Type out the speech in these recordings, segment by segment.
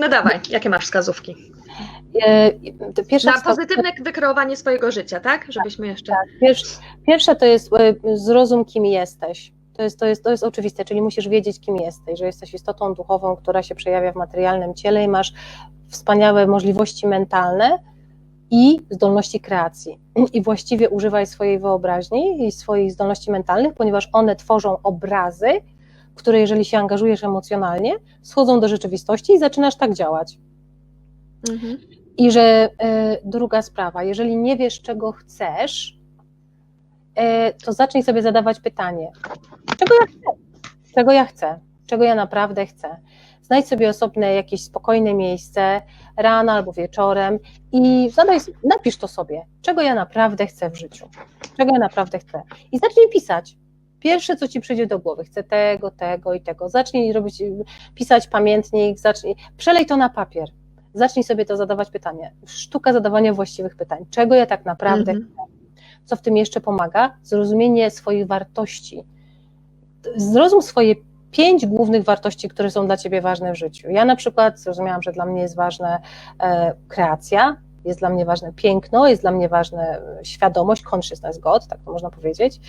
No dawaj, jakie masz wskazówki? E, Pierwsza Na pozytywne wykreowanie swojego życia, tak? Żebyśmy jeszcze. Pierwsze, pierwsze to jest e, zrozum, kim jesteś. To jest, to, jest, to jest oczywiste, czyli musisz wiedzieć, kim jesteś, że jesteś istotą duchową, która się przejawia w materialnym ciele i masz wspaniałe możliwości mentalne i zdolności kreacji. I właściwie używaj swojej wyobraźni i swoich zdolności mentalnych, ponieważ one tworzą obrazy, które jeżeli się angażujesz emocjonalnie, schodzą do rzeczywistości i zaczynasz tak działać. Mhm. I że e, druga sprawa, jeżeli nie wiesz, czego chcesz, e, to zacznij sobie zadawać pytanie, czego ja chcę? Czego ja chcę? Czego ja naprawdę chcę? Znajdź sobie osobne jakieś spokojne miejsce, rano albo wieczorem i zadaj, napisz to sobie, czego ja naprawdę chcę w życiu, czego ja naprawdę chcę. I zacznij pisać. Pierwsze, co ci przyjdzie do głowy, chcę tego, tego i tego. Zacznij robić, pisać pamiętnik, zacznij, przelej to na papier. Zacznij sobie to zadawać pytanie. Sztuka zadawania właściwych pytań. Czego ja tak naprawdę Mhm. chcę? Co w tym jeszcze pomaga? Zrozumienie swoich wartości. Zrozum swoje pięć głównych wartości, które są dla ciebie ważne w życiu. Ja na przykład zrozumiałam, że dla mnie jest ważna e, kreacja, jest dla mnie ważne piękno, jest dla mnie ważna e, świadomość, consciousness God, tak to można powiedzieć,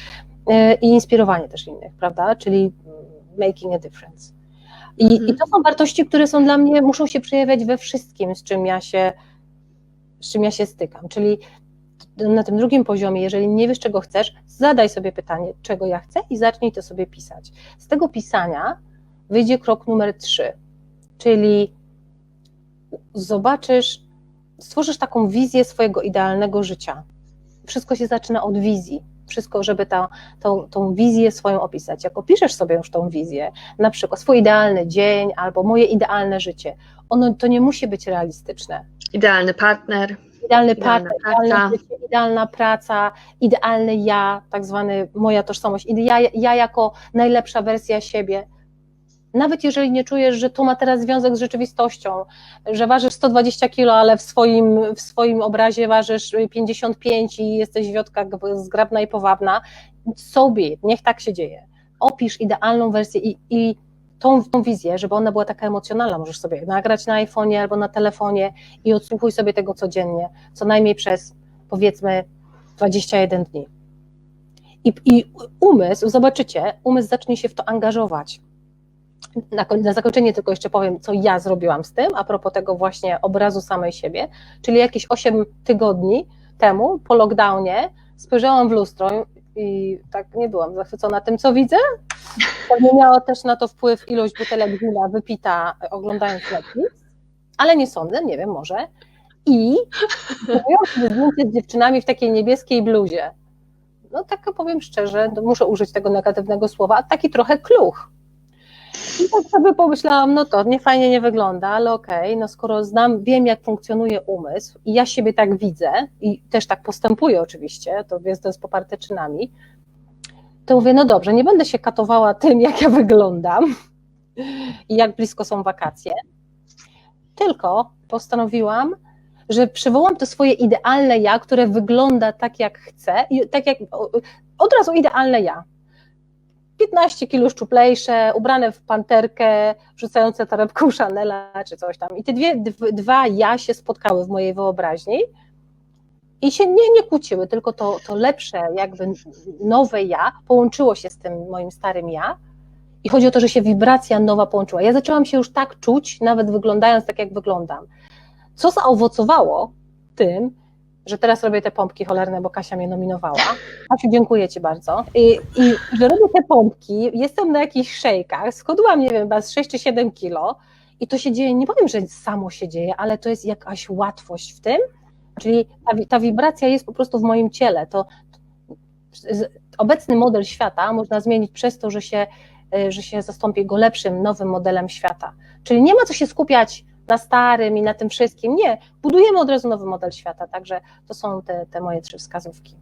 e, i inspirowanie też innych, prawda? Czyli mm, making a difference. I, Mhm. I to są wartości, które są dla mnie, muszą się przejawiać we wszystkim, z czym ja się, z czym ja się stykam. Czyli na tym drugim poziomie, jeżeli nie wiesz, czego chcesz, zadaj sobie pytanie, czego ja chcę i zacznij to sobie pisać. Z tego pisania wyjdzie krok numer trzy, czyli zobaczysz, stworzysz taką wizję swojego idealnego życia. Wszystko się zaczyna od wizji. Wszystko, żeby ta, tą, tą wizję swoją opisać. Jak opiszesz sobie już tą wizję, na przykład swój idealny dzień albo moje idealne życie, ono to nie musi być realistyczne Idealny partner. idealny Idealna partner, praca. idealne życie, idealna praca, idealny ja, tak zwany moja tożsamość, ja, ja jako najlepsza wersja siebie. Nawet jeżeli nie czujesz, że to ma teraz związek z rzeczywistością, że ważysz 120 kilo, ale w swoim, w swoim obrazie ważysz 55 i jesteś wiotka zgrabna i powabna, so be it, niech tak się dzieje. Opisz idealną wersję i, i tą, tą wizję, żeby ona była taka emocjonalna, możesz sobie nagrać na iPhone'ie albo na telefonie i odsłuchuj sobie tego codziennie, co najmniej przez powiedzmy 21 dni. I, I umysł, zobaczycie, umysł zacznie się w to angażować. Na, na zakończenie tylko jeszcze powiem, co ja zrobiłam z tym, a propos tego właśnie obrazu samej siebie, czyli jakieś 8 tygodni temu, po lockdownie, spojrzałam w lustro i tak nie byłam zachwycona tym, co widzę. Pewnie miała też na to wpływ ilość butelek wina wypita oglądając Netflix, ale nie sądzę, nie wiem, może. I zrobiłam zdjęcie z dziewczynami w takiej niebieskiej bluzie. No tak powiem szczerze, muszę użyć tego negatywnego słowa, taki trochę kluch. I tak sobie pomyślałam, no to nie fajnie nie wygląda, ale okej, no skoro znam, wiem jak funkcjonuje umysł i ja siebie tak widzę i też tak postępuję oczywiście, to jest, to jest poparte czynami, to mówię, no dobrze, nie będę się katowała tym, jak ja wyglądam i jak blisko są wakacje, tylko postanowiłam, że przywołam to swoje idealne ja, które wygląda tak, jak chcę, i tak jak od razu idealne ja. 15 kilo szczuplejsze, ubrane w panterkę, rzucające torebką Chanela czy coś tam. I te dwie, dw- dwa ja się spotkały w mojej wyobraźni i się nie, nie kłóciły, tylko to, to lepsze, jakby nowe ja połączyło się z tym moim starym ja. I chodzi o to, że się wibracja nowa połączyła. Ja zaczęłam się już tak czuć, nawet wyglądając tak, jak wyglądam. Co zaowocowało tym, że teraz robię te pompki cholerne, bo Kasia mnie nominowała. Kasiu, dziękuję Ci bardzo. I, i że robię te pompki, jestem na jakichś szejkach, schudłam, nie wiem, chyba z 6 czy 7 kilo i to się dzieje, nie powiem, że samo się dzieje, ale to jest jakaś łatwość w tym, czyli ta, ta wibracja jest po prostu w moim ciele. To, z- obecny model świata można zmienić przez to, że się, y, że się zastąpi go lepszym, nowym modelem świata. Czyli nie ma co się skupiać na starym i na tym wszystkim. Nie, budujemy od razu nowy model świata. Także to są te, te moje trzy wskazówki.